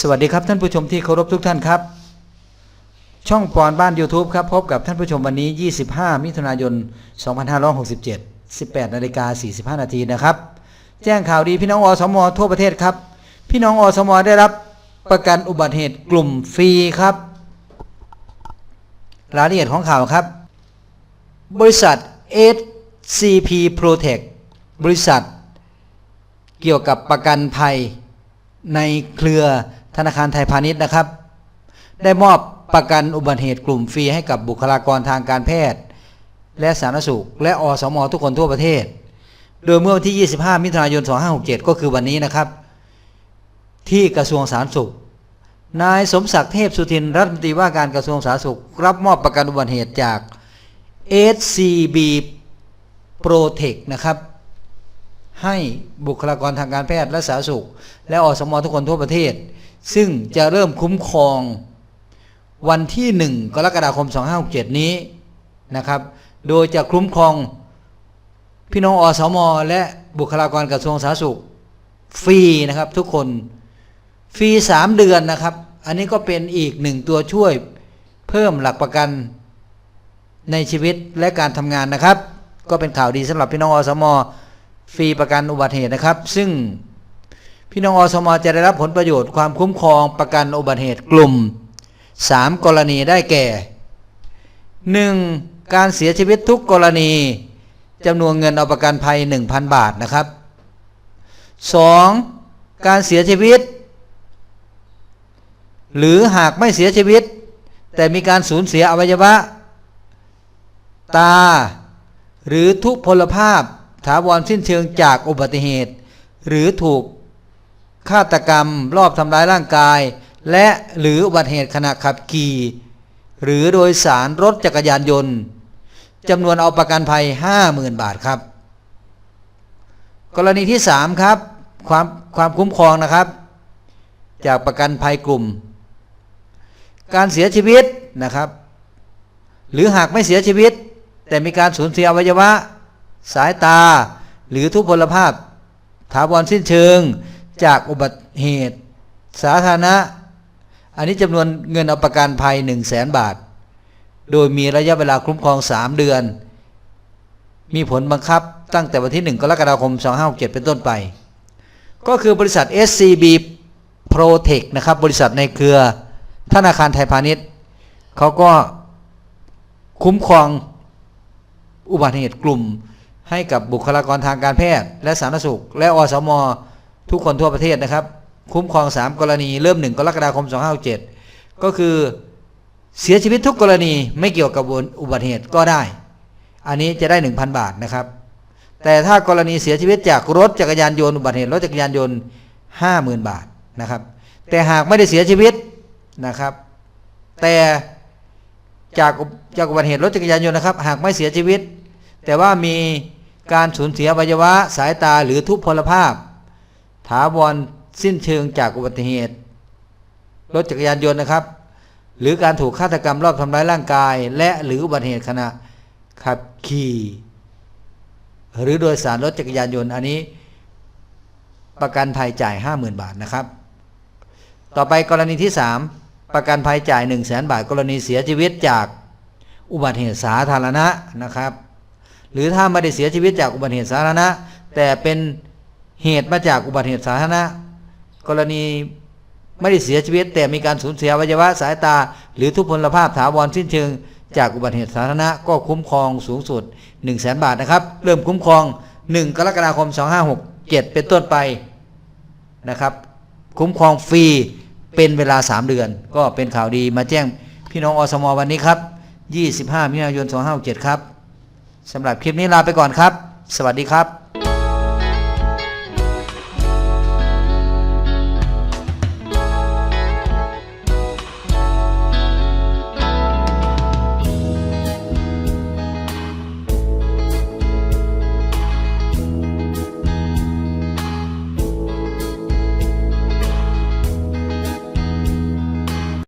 สวัสดีครับท่านผู้ชมที่เคารพทุกท่านครับ ช่องปอนบ้าน YouTube ครับ พบกับท่านผู้ชมวันนี้ 25 มิถุนายน 2567 18นาฬิกา45 นาทีนะครับ แจ้งข่าวดีพี่น้องอสมทั่วประเทศครับ พี่น้องอสมได้รับประกันอุบัติเหตุกลุ่มฟรีครับรายละเอียดของข่าวครับ บริษัท SCP Protect บริษัท เกี่ยวกับประกันภัยในเครือ ธนาคารไทยพาณิชย์นะครับ ได้มอบประกันอุบัติเหตุกลุ่มฟรีให้กับบุคลากรทางการแพทย์ และสาธารณสุข และอสมทุกคนทั่วประเทศ โดยเมื่อวันที่ 25 มิถุนายน 2567 ก็คือวันนี้นะครับ ที่กระทรวงสาธารณสุข นายสมศักดิ์เทพสุทินรัฐมนตรีว่าการกระทรวงสาธารณสุข รับมอบประกันอุบัติเหตุจาก SCB Protect นะครับให้บุคลากรทางการแพทย์และสาธารณสุข และอสมทุกคนทั่วประเทศ ซึ่งจะเริ่มคุ้มครองวันที่ 1 กรกฎาคม 2567 นี้นะครับ โดยจะคุ้มครองพี่น้องอสมและบุคลากรกระทรวงสาธารณสุข ฟรีนะครับทุกคนฟรี 3 เดือนนะครับ อันนี้ก็เป็นอีกหนึ่งตัวช่วยเพิ่มหลักประกันในชีวิตและการทำงานนะครับ ก็เป็นข่าวดีสำหรับพี่น้องอสมฟรีประกันอุบัติเหตุนะครับ ซึ่ง พี่น้องอสมจะได้รับผลประโยชน์ความคุ้มครองประกันอุบัติเหตุกลุ่ม 3 กรณีได้แก่ 1. การเสียชีวิตทุกกรณีจำนวนเงินเอาประกันภัย 1,000 บาทนะครับ 2. การเสียชีวิต หรือหากไม่เสียชีวิต แต่มีการสูญเสียอวัยวะ ตา หรือทุพพลภาพถาวรสิ้นเชิงจากอุบัติเหตุ หรือถูก ฆาตกรรม รอบทำร้ายร่างกาย และหรืออุบัติเหตุขณะขับขี่หรือโดยสารรถจักรยานยนต์จำนวนเอาประกันภัย 50,000 บาทครับ กรณีที่ 3 ครับ ความความคุ้มครองนะครับ จากประกันภัยกลุ่ม การเสียชีวิตนะครับ หรือหากไม่เสียชีวิต แต่มีการสูญเสียอวัยวะ สายตา หรือทุพพลภาพ ถาวรสิ้นเชิง จากอุบัติเหตุ สาธารณะ อันนี้จำนวนเงินเอาประกันภัย 1 0 0 0 0แสนบาท โดยมีระยะเวลาคุ้มครอง 3 เดือน มีผลบังคับตั้งแต่วันที่ 1 กรกฎาคม 2567 เป็นต้นไป ก็คือบริษัท SCB Protect นะครับ บริษัทในเครือธนาคารไทยพาณิชย์เขาก็คุ้มครองอุบัติเหตุกลุ่มให้กับบุคลากรทางการแพทย์ และสาธารณสุข และอสม ทุกคนทั่วประเทศนะครับ คุ้มครอง 3 กรณีเริ่ม 1 กรกฎาคม 2567 ก็คือเสียชีวิตทุกกรณีไม่เกี่ยวกับอุบัติเหตุก็ได้ อันนี้จะได้ 1,000 บาทนะครับ แต่ถ้ากรณีเสียชีวิตจากรถจักรยานยนต์อุบัติเหตุรถจักรยานยนต์ 50,000 บาทนะครับ แต่หากไม่ได้เสียชีวิตนะครับ แต่จากจากอุบัติเหตุรถจักรยานยนต์นะครับ หากไม่เสียชีวิต แต่ว่ามีการสูญเสียอวัยวะสายตาหรือทุพพลภาพ ถาวรสิ้นเชิงจากอุบัติเหตุ รถจักรยานยนต์นะครับ หรือการถูกฆาตกรรมรอบทำร้ายร่างกาย และหรืออุบัติเหตุขณะขับขี่ หรือโดยสารรถจักรยานยนต์อันนี้ ประกันภัยจ่าย 50,000 บาทนะครับ ต่อไปกรณีที่ 3 ประกันภัยจ่าย 1 0 0 0 0แบาท กรณีเสียชีวิตจากอุบัติเหตุสาธารณะนะครับ หรือถ้าไม่ได้เสียชีวิตจากอุบัติเหตุสาธารณะ แต่เป็น เหตุมาจากอุบัติเหตุสาธารณะ กรณีไม่ได้เสียชีวิต แต่มีการสูญเสียวัยวะสายตา หรือทุพพลภาพถาวรสิ้นเชิง จากอุบัติเหตุสาธารณะก็คุ้มครองสูงสุด 1 0 0 0 0แบาทนะครับ เริ่มคุ้มครอง 1 กรกฎาคม 2567 เป็นต้นไปนะครับ คุ้มครองฟรีเป็นเวลา 3 เดือน ก็เป็นข่าวดีมาแจ้งพี่น้องอสมวันนี้ครับ 25มิถุนายน 2567 ครับสำหรับคลิปนี้ลาไปก่อนครับ สวัสดีครับ